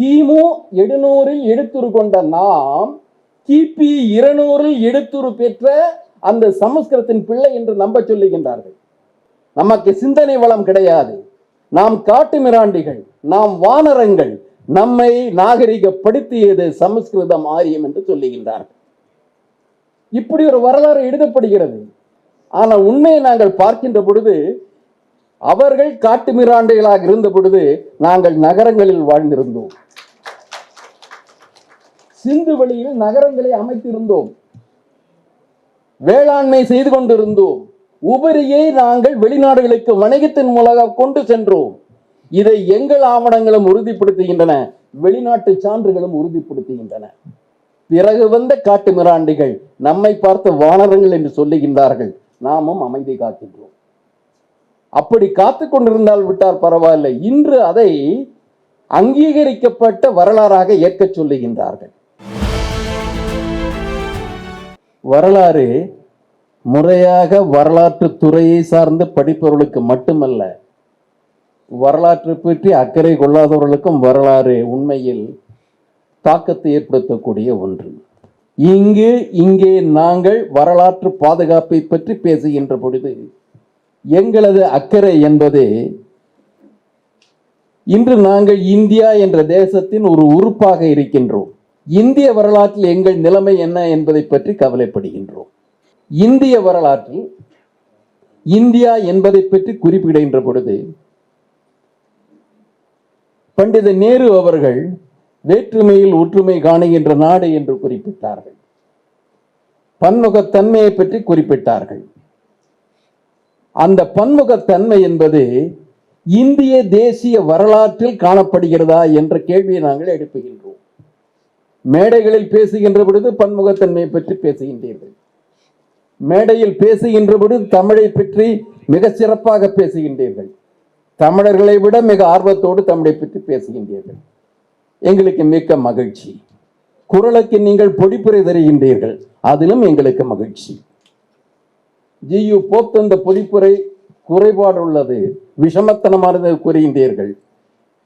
கிமு எழுநூறில் எடுத்துரு கொண்ட நாம் கிபி இருநூறில் எடுத்துரு பெற்ற அந்த சமஸ்கிருதத்தின் பிள்ளை என்று நம்ப சொல்லுகின்றார்கள். நமக்கு சிந்தனை வளம் கிடையாது. நாம் காட்டு மிராண்டிகள் நாம் வானரங்கள் நம்மை நாகரிகப்படுத்தியது சமஸ்கிருதம் ஆரியம் என்று சொல்லுகின்றார்கள். இப்படி ஒரு வரலாறு எழுதப்படுகிறது. ஆனால் உண்மையை நாங்கள் பார்க்கின்ற பொழுது அவர்கள் காட்டு மிராண்டிகளாக இருந்த பொழுது நாங்கள் நகரங்களில் வாழ்ந்திருந்தோம். சிந்து வெளியில் நகரங்களை அமைத்திருந்தோம். வேளாண்மை செய்து கொண்டிருந்தோம். உபரியை நாங்கள் வெளிநாடுகளுக்கு வணிகத்தின் மூலம் கொண்டு சென்றோம். இதை எங்கள் ஆவணங்களும் உறுதிப்படுத்துகின்றன. வெளிநாட்டு சான்றுகளும் உறுதிப்படுத்துகின்றன. பிறகு வந்த காட்டு மிராண்டிகள் நம்மை பார்த்து வானரங்கள் என்று சொல்லுகின்றார்கள். நாமும் அமைதி காக்கின்றோம். அப்படி காத்து கொண்டிருந்தால் விட்டால் பரவாயில்லை. இன்று அதை அங்கீகரிக்கப்பட்ட வரலாறாக ஏற்கச் சொல்லுகின்றார்கள். வரலாறு முறையாக வரலாற்று துறையை சார்ந்த படிப்பவர்களுக்கு மட்டுமல்ல வரலாற்றை பற்றி அக்கறை கொள்ளாதவர்களுக்கும் வரலாறு உண்மையில் தாக்கத்தை ஏற்படுத்தக்கூடிய ஒன்று. இங்கு இங்கே நாங்கள் வரலாற்று பாதுகாப்பை பற்றி பேசுகின்ற பொழுது எங்களது அக்கறை என்பது இன்று நாங்கள் இந்தியா என்ற தேசத்தின் ஒரு உறுப்பாக இருக்கின்றோம். இந்திய வரலாற்றில் எங்கள் நிலைமை என்ன என்பதை பற்றி கவலைப்படுகின்றோம். இந்திய வரலாற்றில் இந்தியா என்பதை பற்றி குறிப்பிடுகின்ற பொழுது பண்டித நேரு அவர்கள் வேற்றுமையில் ஒற்றுமை காணுகின்ற நாடு என்று குறிப்பிட்டார்கள். பன்முகத்தன்மையை பற்றி குறிப்பிட்டார்கள். அந்த பன்முகத்தன்மை என்பது இந்திய தேசிய வரலாற்றில் காணப்படுகிறதா என்ற கேள்வியை நாங்கள் எழுப்புகின்றோம். மேடைகளில் பேசுகின்ற பொழுது பன்முகத்தன்மையை பற்றி பேசுகின்றீர்கள். மேடையில் பேசுகின்ற பொழுது தமிழை பற்றி மிக சிறப்பாக பேசுகின்றீர்கள். தமிழர்களை விட மிக ஆர்வத்தோடு தமிழை பற்றி பேசுகின்றீர்கள். எங்களுக்கு மிக்க மகிழ்ச்சி. குரலுக்கு நீங்கள் பொடிப்புரை தருகின்றீர்கள். அதிலும் எங்களுக்கு மகிழ்ச்சி. ஜியு போப் தந்த பொதிப்புரை குறைபாடு உள்ளது விஷமத்தனமானது கூறுகின்றீர்கள்.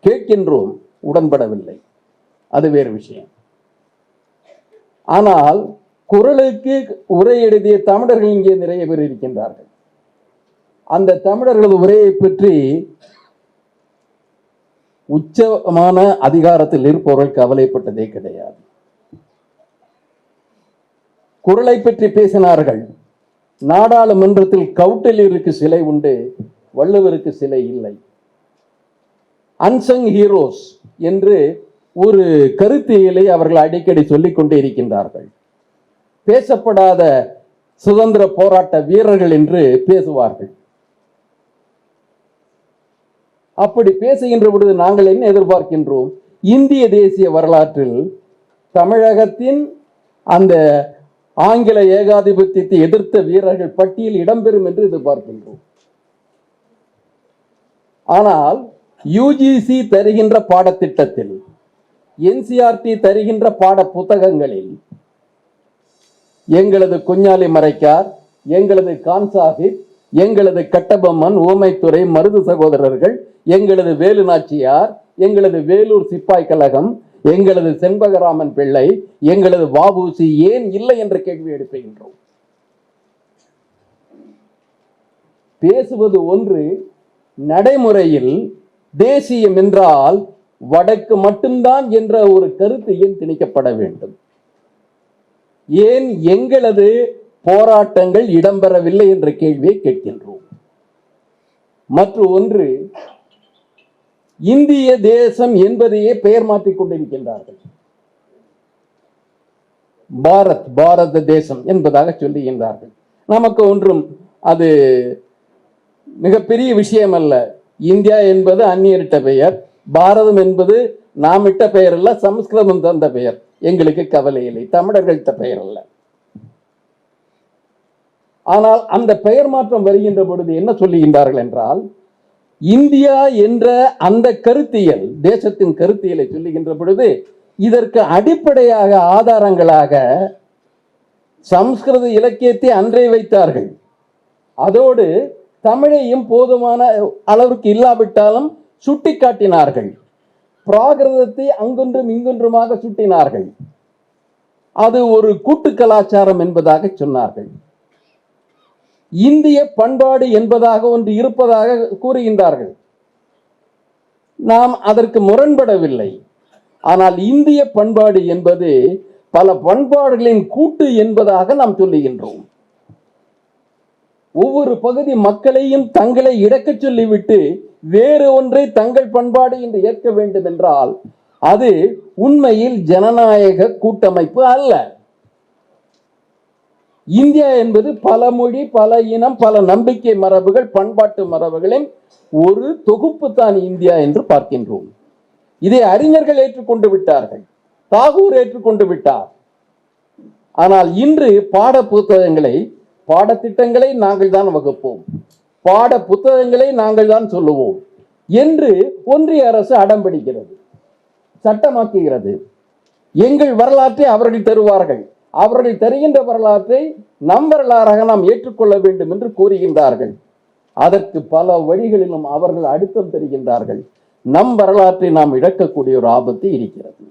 கேட்கின்றோம். உடன்படவில்லை. அது வேறு விஷயம். ஆனால் குரலுக்கு உரை எழுதிய தமிழர்கள் இங்கே நிறைய பேர் இருக்கின்றார்கள். அந்த தமிழர்களது உரையை பற்றி உச்சமான அதிகாரத்தில் இருப்பவர்கள் கவலைப்பட்டதே கிடையாது. குரலை பற்றி பேசினார்கள். நாடாளுமன்றத்தில் கவுட்டலிற்கு சிலை உண்டு வள்ளுவருக்கு சிலை இல்லை. அன்சங் ஹீரோஸ் என்று ஒரு கருத்தியலை அவர்கள் அடிக்கடி சொல்லிக் கொண்டே இருக்கின்றார்கள். பேசப்படாத சுதந்திர போராட்ட வீரர்கள் என்று பேசுவார்கள். அப்படி பேசுகின்ற பொழுது நாங்கள் என்ன எதிர்பார்க்கின்றோம்? இந்திய தேசிய வரலாற்றில் தமிழகத்தின் அந்த ஆங்கில ஏகாதிபத்தியத்தை எதிர்த்த வீரர்கள் பட்டியல் இடம்பெறும் என்று எதிர்பார்க்கின்றோம். ஆனால் யூஜிசி தருகின்ற பாடத்திட்டத்தில் என்சிஆர்டி தருகின்ற பாட புத்தகங்களில் எங்களது குஞ்ஞாலி மறைக்கார் எங்களது கான் சாஹிப் எங்களது கட்டபொம்மன் ஊமைத்துறை மருது சகோதரர்கள் எங்களது வேலு நாச்சியார் எங்களது வேலூர் சிப்பாய் கழகம் எங்களது செண்பகராமன் பிள்ளை எங்களது வாபூசி ஏன் இல்லை என்ற கேள்வி எழுப்புகின்றோம். பேசுவது ஒன்று நடைமுறையில் தேசியம் என்றால் வடக்கு மட்டும்தான் என்ற ஒரு கருத்து ஏன் திணிக்கப்பட வேண்டும்? ஏன் எங்களது போராட்டங்கள் இடம்பெறவில்லை என்ற கேள்வியை கேட்கின்றோம். மற்ற ஒன்று இந்திய தேசம் என்பதையே பெயர் மாற்றிக் கொண்டிருக்கின்றார்கள். பாரத் பாரத தேசம் என்பதாக சொல்லுகின்றார்கள். நமக்கு ஒன்றும் அது மிகப்பெரிய விஷயம் அல்ல இந்தியா என்பது அந்நியரிட்ட பெயர். பாரதம் என்பது நாம் இட்ட பெயர் அல்ல சமஸ்கிருதம் தந்த பெயர். எங்களுக்கு கவலை இல்லை தமிழர்கள் இட்ட பெயர் அல்ல. ஆனால் அந்த பெயர் மாற்றம் வருகின்ற பொழுது என்ன சொல்லுகின்றார்கள் என்றால் இந்தியா என்ற அந்த கருத்தியல் தேசத்தின் கருத்தியலை சொல்லுகின்ற பொழுது இதற்கு அடிப்படையாக ஆதாரங்களாக சம்ஸ்கிருத இலக்கியத்தை அன்றே வைத்தார்கள். அதோடு தமிழையும் போதுமான அளவிற்கு இல்லாவிட்டாலும் சுட்டிக்காட்டினார்கள். பிராகிருதத்தை அங்கொன்றும் இங்கொன்றுமாக சுட்டினார்கள். அது ஒரு கூட்டு கலாச்சாரம் என்பதாக சொன்னார்கள். இந்திய பண்பாடு என்பதாக ஒன்று இருப்பதாக கூறுகின்றார்கள். நாம் அதற்கு முரண்படவில்லை. ஆனால் இந்திய பண்பாடு என்பது பல பண்பாடுகளின் கூட்டு என்பதாக நாம் சொல்லுகின்றோம். ஒவ்வொரு பகுதி மக்களையும் தங்களை இடக்கச் சொல்லிவிட்டு வேறு ஒன்றை தங்கள் பண்பாடு என்று ஏற்க வேண்டும் என்றால் அது உண்மையில் ஜனநாயக கூட்டமைப்பு அல்ல. இந்தியா என்பது பல மொழி பல இனம் பல நம்பிக்கை மரபுகள் பண்பாட்டு மரபுகளின் ஒரு தொகுப்பு தான் இந்தியா என்று பார்க்கின்றோம். இதை அறிஞர்கள் ஏற்றுக்கொண்டு விட்டார்கள் தாகூர் ஏற்றுக்கொண்டு விட்டார். ஆனால் இன்று பாட புத்தகங்களை பாடத்திட்டங்களை நாங்கள் தான் வகுப்போம். பாட புத்தகங்களை நாங்கள் தான் சொல்லுவோம் என்று ஒன்றிய அரசு அடம்பிடிக்கிறது சட்டமாக்குகிறது. எங்கள் வரலாற்றை அவர்கள் தருவார்கள். அவர்கள் தருகின்ற வரலாற்றை நம் வரலாறாக நாம் ஏற்றுக்கொள்ள வேண்டும் என்று கூறுகின்றார்கள். அதற்கு பல வழிகளிலும் அவர்கள் அழுத்தம் தருகின்றார்கள். நம் வரலாற்றை நாம் இழக்கக்கூடிய ஒரு ஆபத்து இருக்கிறது.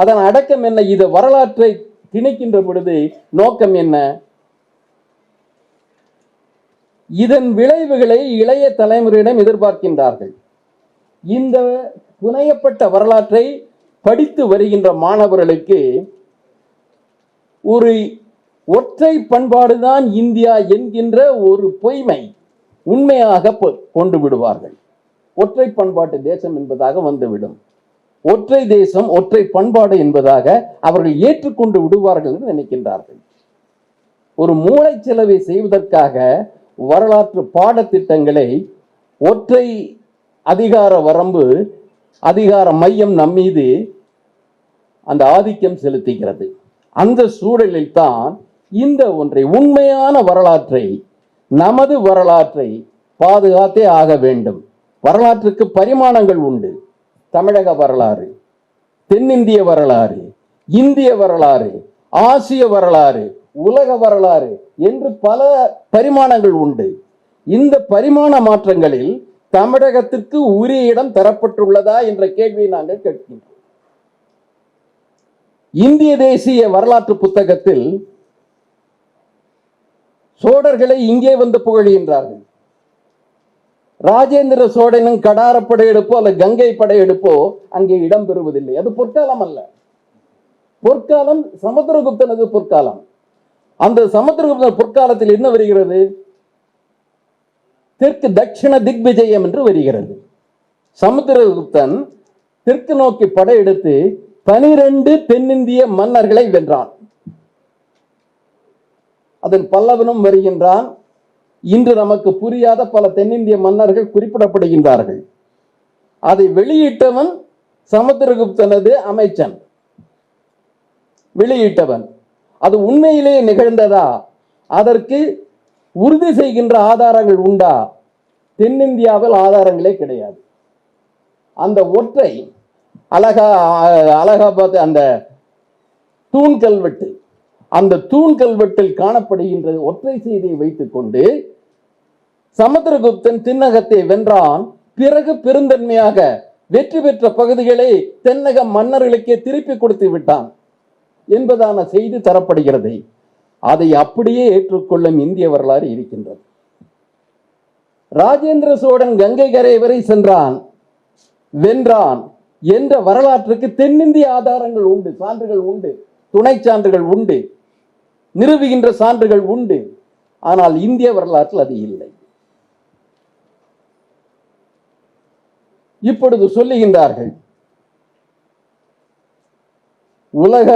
அதன் அடக்கம் என்ன? இது வரலாற்றை திணிக்கின்ற பொழுது நோக்கம் என்ன? இதன் விளைவுகளை இளைய தலைமுறையிடம் எதிர்பார்க்கின்றார்கள். இந்த புனையப்பட்ட வரலாற்றை படித்து வருகின்ற மாணவர்களுக்கு ஒரு ஒற்றை பண்பாடுதான் இந்தியா என்கின்ற ஒரு பொய்மை உண்மையாக கொண்டு விடுவார்கள். ஒற்றை பண்பாட்டு தேசம் என்பதாக வந்துவிடும். ஒற்றை தேசம் ஒற்றை பண்பாடு என்பதாக அவர்கள் ஏற்றுக்கொண்டு விடுவார்கள் என்று நினைக்கின்றார்கள். ஒரு மூளைச்செலவை செய்வதற்காக வரலாற்று பாடத்திட்டங்களை ஒற்றை அதிகார வரம்பு அதிகார மையம் நம்மீது அந்த ஆதிக்கம் செலுத்துகிறது. அந்த சூழலில் தான் இந்த ஒன்றை உண்மையான வரலாற்றை நமது வரலாற்றை பாதுகாத்தே ஆக வேண்டும். வரலாற்றுக்கு பரிமாணங்கள் உண்டு. தமிழக வரலாறு தென்னிந்திய வரலாறு இந்திய வரலாறு ஆசிய வரலாறு உலக வரலாறு என்று பல பரிமாணங்கள் உண்டு. இந்த பரிமாண மாற்றங்களில் தமிழகத்திற்கு உரிய இடம் தரப்பட்டுள்ளதா என்ற கேள்வியை நாங்கள் கேட்கின்றோம். இந்திய தேசிய வரலாற்று புத்தகத்தில் சோழர்களை இங்கே வந்து புகழ்கின்றார்கள். ராஜேந்திர சோழனின் கடார படையெடுப்போ அல்ல கங்கை படையெடுப்போ அங்கே இடம் பெறுவதில்லை. அது பொற்காலம் அல்ல. பொற்காலம் சமுத்திரகுப்தனது பொற்காலம். அந்த சமுத்திரகுப்தன் பொற்காலத்தில் என்ன வருகிறது? தெற்கு தட்சிண திக்விஜயம் என்று வருகிறது. சமுத்திரகுப்தன் தெற்கு நோக்கி படையெடுத்து பனிரெண்டு தென்னிந்திய மன்னர்களை வென்றான். அதன் பல்லவனும் வருகின்றான். இன்று நமக்கு புரியாத பல தென்னிந்திய மன்னர்கள் குறிப்பிடப்படுகின்றார்கள். அதை வெளியிட்டவன் சமுத்திரகுப்தனது அமைச்சன். வெளியிட்டவன். அது உண்மையிலேயே நிகழ்ந்ததா? அதற்கு உறுதி செய்கின்ற ஆதாரங்கள் உண்டா? தென்னிந்தியாவில் ஆதாரங்களே கிடையாது. அந்த ஒற்றை அலகா அலகாபாத் அந்த தூண் கல்வெட்டு அந்த தூண் கல்வெட்டில் காணப்படுகின்ற ஒற்றை செய்தியை வைத்துக்கொண்டு சமுத்திரகுப்தன் தின்னகத்தை வென்றான். பிறகு பெருந்தன்மையாக வெற்றி பெற்ற பகுதிகளை தென்னக மன்னர்களுக்கே திருப்பி கொடுத்து விட்டான் என்பதான செய்தி தரப்படுகிறது. அதை அப்படியே ஏற்றுக்கொள்ளும் இந்திய வரலாறு இருக்கின்றது. ராஜேந்திர சோழன் கங்கை கரை வரை சென்றான். வென்றான். என்ற வரலாற்றுக்கு தென்னிந்திய ஆதாரங்கள் உண்டு சான்றுகள் உண்டு துணை சான்றுகள் உண்டு நிறுவுகின்ற சான்றுகள் உண்டு. ஆனால் இந்திய வரலாற்றில் அது இல்லை. இப்பொழுது சொல்லுகின்றார்கள் உலக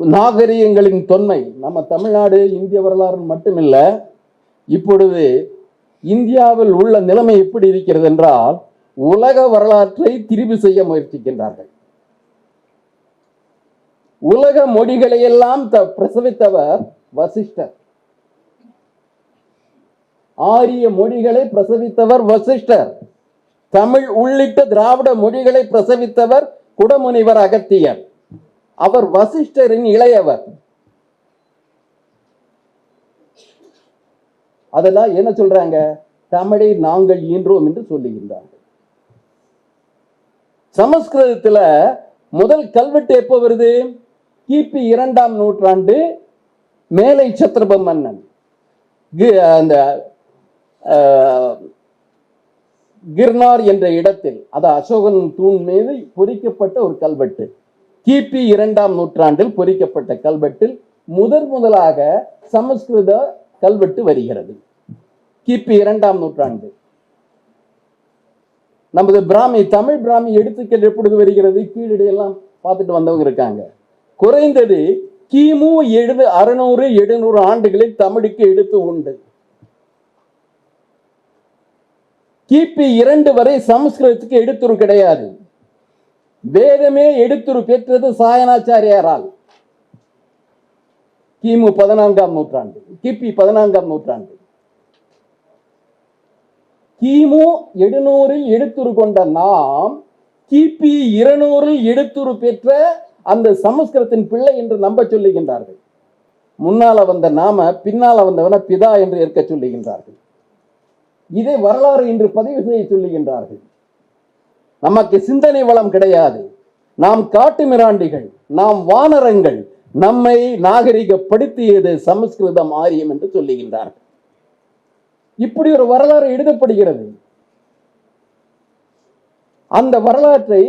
நாகரிகங்களின் தொன்மை நம்ம தமிழ்நாடு இந்திய வரலாறு மட்டுமில்ல இப்பொழுது இந்தியாவில் உள்ள நிலைமை எப்படி இருக்கிறது என்றால் உலக வரலாற்றை திரிவு செய்ய முயற்சிக்கின்றார்கள். உலக மொழிகளை எல்லாம் த- பிரசவித்தவர் வசிஷ்டர். ஆரிய மொழிகளை பிரசவித்தவர் வசிஷ்டர். தமிழ் உள்ளிட்ட திராவிட மொழிகளை பிரசவித்தவர் குடமுனிவர் அகத்தியர். அவர் வசிஷ்டரின் இளையவர். அதெல்லாம் என்ன சொல்றாங்க? தமிழை நாங்கள் ஈன்றோம் என்று சொல்லுகின்றார்கள். சமஸ்கிருதத்துல முதல் கல்வெட்டு எப்போ வருது? கிபி இரண்டாம் நூற்றாண்டு மேலை சத்திரப மன்னன். அந்த கிர்னார் என்ற இடத்தில் அது அசோகன் தூண் மீது பொறிக்கப்பட்ட ஒரு கல்வெட்டு. கிபி இரண்டாம் நூற்றாண்டில் பொறிக்கப்பட்ட கல்வெட்டில் முதன் முதலாக சமஸ்கிருத கல்வெட்டு வருகிறது. கிபி இரண்டாம் நூற்றாண்டு. நமது பிராமி தமிழ் பிராமி எடுத்துக்கள் எப்பொழுது வருகிறது? கீழடி எல்லாம் பார்த்துட்டு வந்தவங்க இருக்காங்க. குறைந்தது கிமு எழுது அறுநூறு எழுநூறு ஆண்டுகளில் தமிழுக்கு எடுத்து உண்டு. கிபி இரண்டு வரை சமஸ்கிருதத்துக்கு எடுத்துரு கிடையாது. வேதமே எடுத்துரு பெற்றது சாயனாச்சாரியாரால். கிமு பதினான்காம் நூற்றாண்டு கிபி பதினான்காம் நூற்றாண்டு. கிமு எழுநூறில் எடுத்துரு கொண்ட நாம் கிபி இருநூறில் எடுத்துரு பெற்ற அந்த சமஸ்கிருதத்தின் பிள்ளை என்று நம்ப சொல்லுகின்றார்கள். முன்னால வந்த நாம பின்னால வந்தவன பிதா என்று ஏற்க சொல்லுகின்றார்கள். இதை வரலாறு என்று பதிவு செய்ய சொல்லுகின்றார்கள். நமக்கு சிந்தனை வளம் கிடையாது. நாம் காட்டு மிராண்டிகள் நாம் வானரங்கள் நம்மை நாகரிகப்படுத்தியது சமஸ்கிருதம் ஆரியம் என்று சொல்லுகின்றார்கள். இப்படி ஒரு வரலாறு எழுதப்படுகிறது. அந்த வரலாற்றை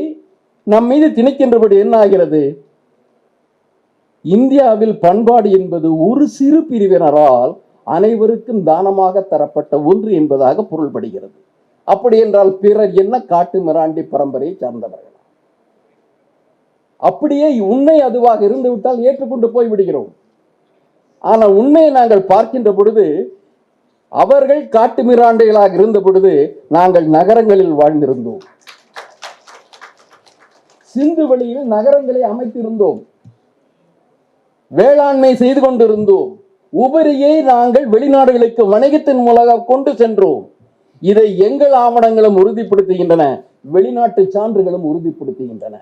நம் மீது திணிக்கின்றபடி என்ன ஆகிறது? இந்தியாவில் பண்பாடு என்பது ஒரு சிறு பிரிவினரால் அனைவருக்கும் தானமாக தரப்பட்ட ஒன்று என்பதாக பொருள்படுகிறது. அப்படி என்றால் பிறர் என்ன காட்டு மிராண்டி பரம்பரையை சார்ந்தவர்கள்? அப்படியே உண்மை அதுவாக இருந்து விட்டால் ஏற்றுக்கொண்டு போய் விடுகிறோம். ஆனால் உண்மையை நாங்கள் பார்க்கின்ற பொழுது அவர்கள் காட்டு மிராண்டிகளாக இருந்த பொழுது நாங்கள் நகரங்களில் வாழ்ந்திருந்தோம். சிந்து வழியில் நகரங்களை அமைத்திருந்தோம். வேளாண்மை செய்து கொண்டிருந்தோம். உபரியை நாங்கள் வெளிநாடுகளுக்கு வணிகத்தின் மூலம் கொண்டு சென்றோம். இதை எங்கள் ஆவணங்களும் உறுதிப்படுத்துகின்றன வெளிநாட்டு சான்றுகளும் உறுதிப்படுத்துகின்றன.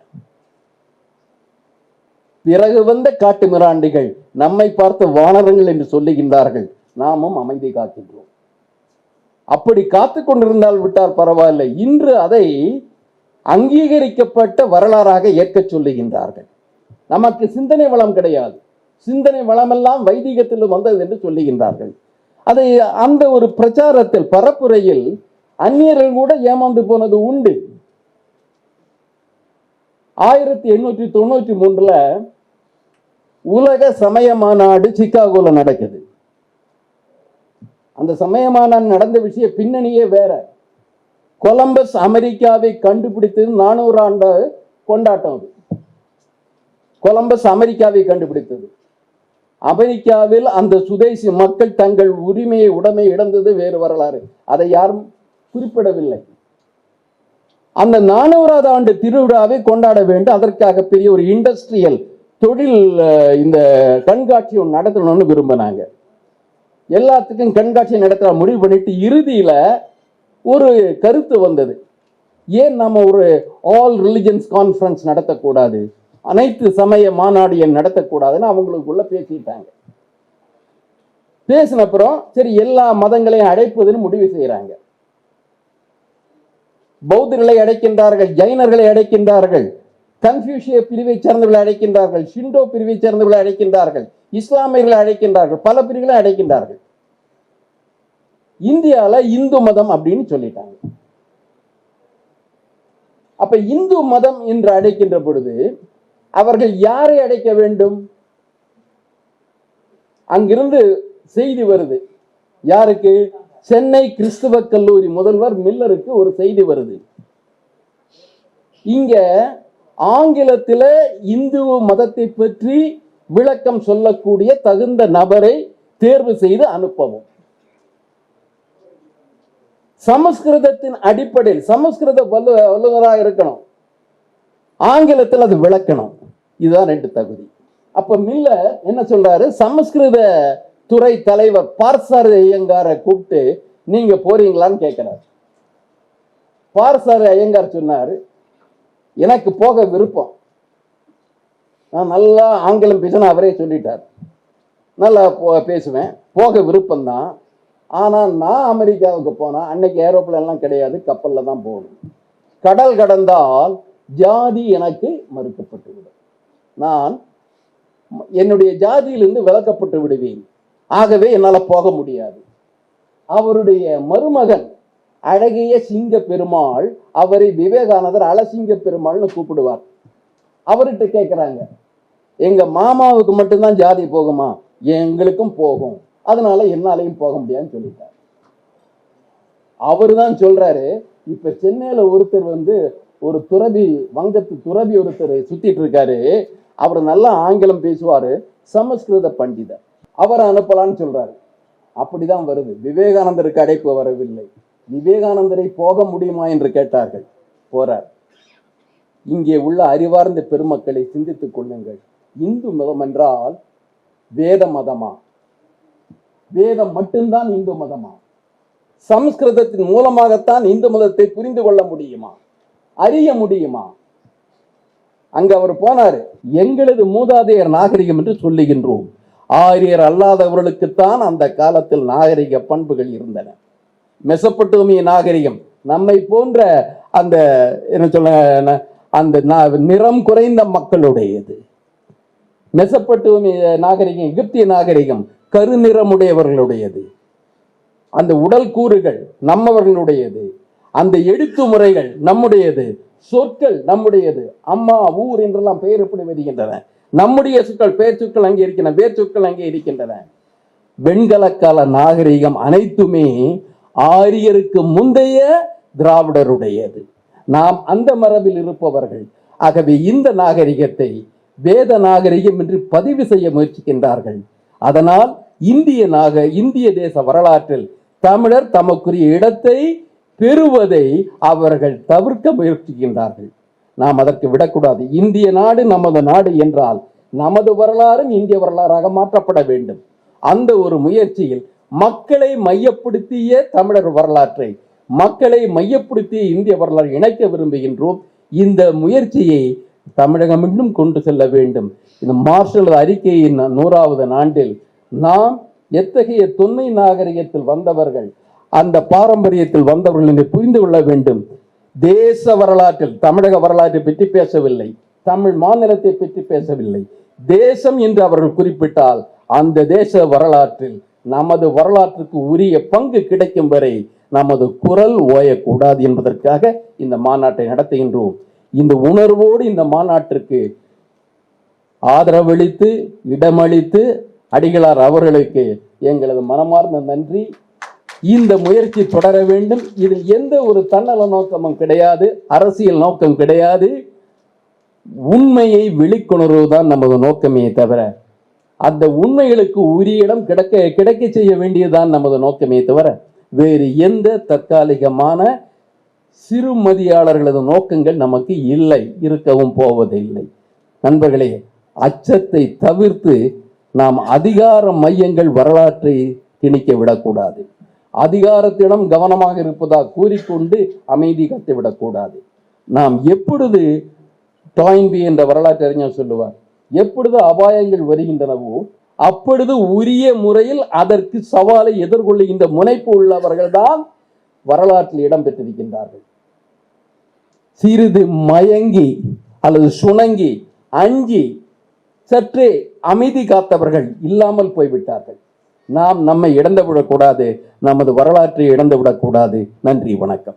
பிறகு வந்த காட்டு மிராண்டிகள் நம்மை பார்த்த வானரங்கள் என்று சொல்லுகின்றார்கள். நாமும் அமைதி காக்கின்றோம். அப்படி காத்து கொண்டிருந்தால் விட்டால் பரவாயில்லை. இன்று அதை அங்கீகரிக்கப்பட்ட வரலாறாக ஏற்கச் சொல்லுகின்றார்கள். நமக்கு சிந்தனை வளம் கிடையாது. சிந்தனை வளமெல்லாம் வைதிகத்திலும் வந்தது என்று சொல்லுகின்றார்கள். அதை அந்த ஒரு பிரச்சாரத்தில் பரப்புரையில் அந்நியர்கள் கூட ஏமாந்து போனது உண்டு. ஆயிரத்தி எண்ணூற்றி தொண்ணூற்றி மூன்றுல உலக சமய மாநாடு சிக்காகோல நடக்குது. அந்த சமய மாநாடு நடந்த விஷய பின்னணியே வேற. கொலம்பஸ் அமெரிக்காவை கண்டுபிடித்தது நானூறு ஆண்டு கொண்டாட்டம் அது. கொலம்பஸ் அமெரிக்காவை கண்டுபிடித்தது. அமெரிக்காவில் அந்த சுதேசி மக்கள் தங்கள் உரிமையை உடைமை இழந்தது வேறு வரலாறு. அதை யாரும் குறிப்பிடவில்லை. அந்த நானூறாவது ஆண்டு திருவிழாவை கொண்டாட வேண்டும். அதற்காக பெரிய ஒரு இண்டஸ்ட்ரியல் தொழில் இந்த கண்காட்சி ஒன்று நடத்தணும்னு விரும்பினாங்க. எல்லாத்துக்கும் கண்காட்சி நடத்த முடிவு பண்ணிட்டு இறுதியில் ஒரு கருத்து வந்தது. ஏன் நம்ம ஒரு ஆல் ரிலிஜன்ஸ் கான்ஃபரன்ஸ் நடத்தக்கூடாது? அனைத்து சமய மாநாடு என் நடத்தக்கூடாதுன்னு அவங்களுக்குள்ள பேசிட்டாங்க. பேசின அப்புறம் சரி எல்லா மதங்களையும் அடைப்பதுன்னு முடிவு செய்யறாங்க பௌத்தர்களை அடைக்கின்றார்கள் ஜைனர்களை அடைக்கின்றார்கள் கன்ஃபியூஷிய பிரிவை சேர்ந்தவர்களை அழைக்கின்றார்கள் ஷிண்டோ பிரிவை சேர்ந்தவர்களை அடைக்கின்றார்கள் இஸ்லாமியர்களை அழைக்கின்றார்கள் பல பிரிவுகளை அடைக்கின்றார்கள். இந்தியால இந்து மதம் அப்படின்னு சொல்லிட்டாங்க. அப்ப இந்து மதம் என்று அழைக்கின்ற பொழுது அவர்கள் யாரை அடைக்க வேண்டும்? அங்கிருந்து செய்தி வருது. யாருக்கு? சென்னை கிறிஸ்துவ கல்லூரி முதல்வர் மில்லருக்கு ஒரு செய்தி வருது. இங்க ஆங்கிலத்தில் இந்து மதத்தை பற்றி விளக்கம் சொல்லக்கூடிய தகுந்த நபரை தேர்வு செய்து அனுப்பவும். சமஸ்கிருதத்தின் அடிப்படையில் சமஸ்கிருத வல்லு வல்லுநராக இருக்கணும். ஆங்கிலத்தில் அது விளக்கணும். இதுதான் ரெண்டு தகுதி. அப்ப மில்லர் என்ன சொல்றாரு? சமஸ்கிருத துறை தலைவர் பார்சார ஐயங்காரை கூப்பிட்டு நீங்க போறீங்களான்னு கேட்கிறார். பார்சார ஐயங்கார் சொன்னாரு எனக்கு போக விருப்பம். நான் நல்லா ஆங்கிலம் பேசின அவரே சொல்லிட்டார். நல்லா போ பேசுவேன். போக விருப்பம்தான். ஆனால் நான் அமெரிக்காவுக்கு போனால் அன்னைக்கு ஏரோப்ளேன்லாம் கிடையாது கப்பலில் தான் போகணும். கடல் கடந்தால் ஜாதி எனக்கு மறுக்கப்பட்டுவிடும். நான் என்னுடைய ஜாதியிலிருந்து விலக்கப்பட்டு விடுவேன். ஆகவே என்னால் போக முடியாது. அவருடைய மருமகன் அழகிய சிங்க பெருமாள் அவரை விவேகானந்தர் அலசிங்க பெருமாள்னு கூப்பிடுவார். அவர்கிட்ட கேட்குறாங்க எங்க மாமாவுக்கு மட்டும்தான் ஜாதி போகுமா? எங்களுக்கும் போகும். அதனால என்னாலையும் போக முடியாதுன்னு சொல்லிட்டார். அவர் தான் சொல்றாரு இப்ப சென்னையில ஒருத்தர் வந்து ஒரு துறவி வங்கத்து துறவி ஒருத்தர் சுத்திட்டு இருக்காரு அவர் நல்லா ஆங்கிலம் பேசுவாரு. சமஸ்கிருத பண்டிதர். அவரை அனுப்பலான்னு சொல்றாரு. அப்படிதான் வருது. விவேகானந்தருக்கு அடைப்பு வரவில்லை. விவேகானந்தரை போக முடியுமா என்று கேட்டார்கள். போறார். இங்கே உள்ள அறிவார்ந்த பெருமக்களை சிந்தித்துக் கொள்ளுங்கள். இந்து மதம் என்றால் வேத மதமா? வேதம் மட்டும்தான் இந்து மதமா? சமஸ்கிருதத்தின் மூலமாகத்தான் இந்து மதத்தை புரிந்து கொள்ள முடியுமா? அறிய முடியுமா? அங்க அவர் போனாரு எங்களது மூதாதையர் நாகரிகம் என்று சொல்லுகின்றோம். ஆரியர் அல்லாதவர்களுக்குத்தான் அந்த காலத்தில் நாகரிக பண்புகள் இருந்தன. மெசப்பட்டோமிய நாகரிகம் நம்மை போன்ற அந்த என்ன சொல்ல அந்த நிறம் குறைந்த மக்களுடையது. மெசப்பட்டோமிய நாகரிகம் எகிப்திய நாகரிகம் கருநிறமுடையவர்களுடையது. அந்த உடல் கூறுகள் நம்மவர்களுடையது. அந்த எழுத்து முறைகள் நம்முடையது சொற்கள் நம்முடையது. அம்மா ஊர் என்றெல்லாம் பெயர் எப்படி வருகின்றன நம்முடைய சொற்கள் பெயர் சொற்கள் அங்கே இருக்கின்றன வேர் சொற்கள் அங்கே இருக்கின்றன. வெண்கலக்கால நாகரிகம் அனைத்துமே ஆரியருக்கு முந்தைய திராவிடருடையது. நாம் அந்த மரபில் இருப்பவர்கள். ஆகவே இந்த நாகரிகத்தை வேத நாகரிகம் என்று பதிவு செய்ய முயற்சிக்கின்றார்கள். அதனால் இந்திய நாக இந்திய தேச வரலாற்றில் தமிழர் தமக்குரிய இடத்தை பெறுவதை அவர்கள் தவிர்க்க முயற்சிக்கின்றார்கள். நாம் அதற்கு விடக்கூடாது. இந்திய நாடு நமது நாடு என்றால் நமது வரலாறும் இந்திய வரலாறாக மாற்றப்பட வேண்டும். அந்த ஒரு முயற்சியில் மக்களை மையப்படுத்திய தமிழர் வரலாற்றை மக்களை மையப்படுத்திய இந்திய வரலாறு இணைக்க விரும்புகின்றோம். இந்த முயற்சியை தமிழகம் இன்னும் கொண்டு செல்ல வேண்டும். இந்த மார்ஷல் அறிக்கையின் நூறாவது ஆண்டில் நாம் எத்தகைய தொன்மை நாகரிகத்தில் வந்தவர்கள் அந்த பாரம்பரியத்தில் வந்தவர்கள் என்று புரிந்து கொள்ள வேண்டும். தேச வரலாற்றில் தமிழக வரலாற்றை பற்றி பேசவில்லை. தமிழ் மாநிலத்தை பற்றி பேசவில்லை. தேசம் என்று அவர்கள் குறிப்பிட்டால் அந்த தேச வரலாற்றில் நமது வரலாற்றுக்கு உரிய பங்கு கிடைக்கும் வரை நமது குரல் ஓயக்கூடாது என்பதற்காக இந்த மாநாட்டை நடத்துகின்றோம். இந்த உணர்வோடு இந்த மாநாட்டிற்கு ஆதரவளித்து இடமளித்து அடிகளார் அவர்களுக்கு எங்களது மனமார்ந்த நன்றி. இந்த முயற்சி தொடர வேண்டும். இதில் எந்த ஒரு தன்னல நோக்கமும் கிடையாது அரசியல் நோக்கம் கிடையாது. உண்மையை வெளிக்கொணர்வு தான் நமது நோக்கமே தவிர அந்த உண்மைகளுக்கு உரிய இடம் கிடைக்க கிடைக்க செய்ய வேண்டியதுதான் நமது நோக்கமே தவிர வேறு எந்த தற்காலிகமான சிறுமதியாளர்களது நோக்கங்கள் நமக்கு இல்லை இருக்கவும் போவதில்லை. நண்பர்களே அச்சத்தை தவிர்த்து நாம் அதிகார மையங்கள் வரலாற்றை திணிக்க விடக்கூடாது. அதிகாரத்திடம் கவனமாக இருப்பதாக கூறிக்கொண்டு அமைதி கத்துவிடக்கூடாது நாம் எப்பொழுது டாயின்பி என்ற வரலாற்று அறிஞர் சொல்லுவார் எப்பொழுது அபாயங்கள் வருகின்றனவோ அப்பொழுது உரிய முறையில் அதற்கு சவாலை எதிர்கொள்ளுகின்ற முனைப்பு உள்ளவர்கள் தான் வரலாற்றில் இடம் பெற்றிருக்கின்றார்கள். சிறிது மயங்கி அல்லது சுணங்கி அஞ்சி சற்றே அமைதி காத்தவர்கள் இல்லாமல் போய்விட்டார்கள். நாம் நம்மை இழந்து விடக்கூடாது நமது வரலாற்றை இழந்து விடக்கூடாது நன்றி வணக்கம்.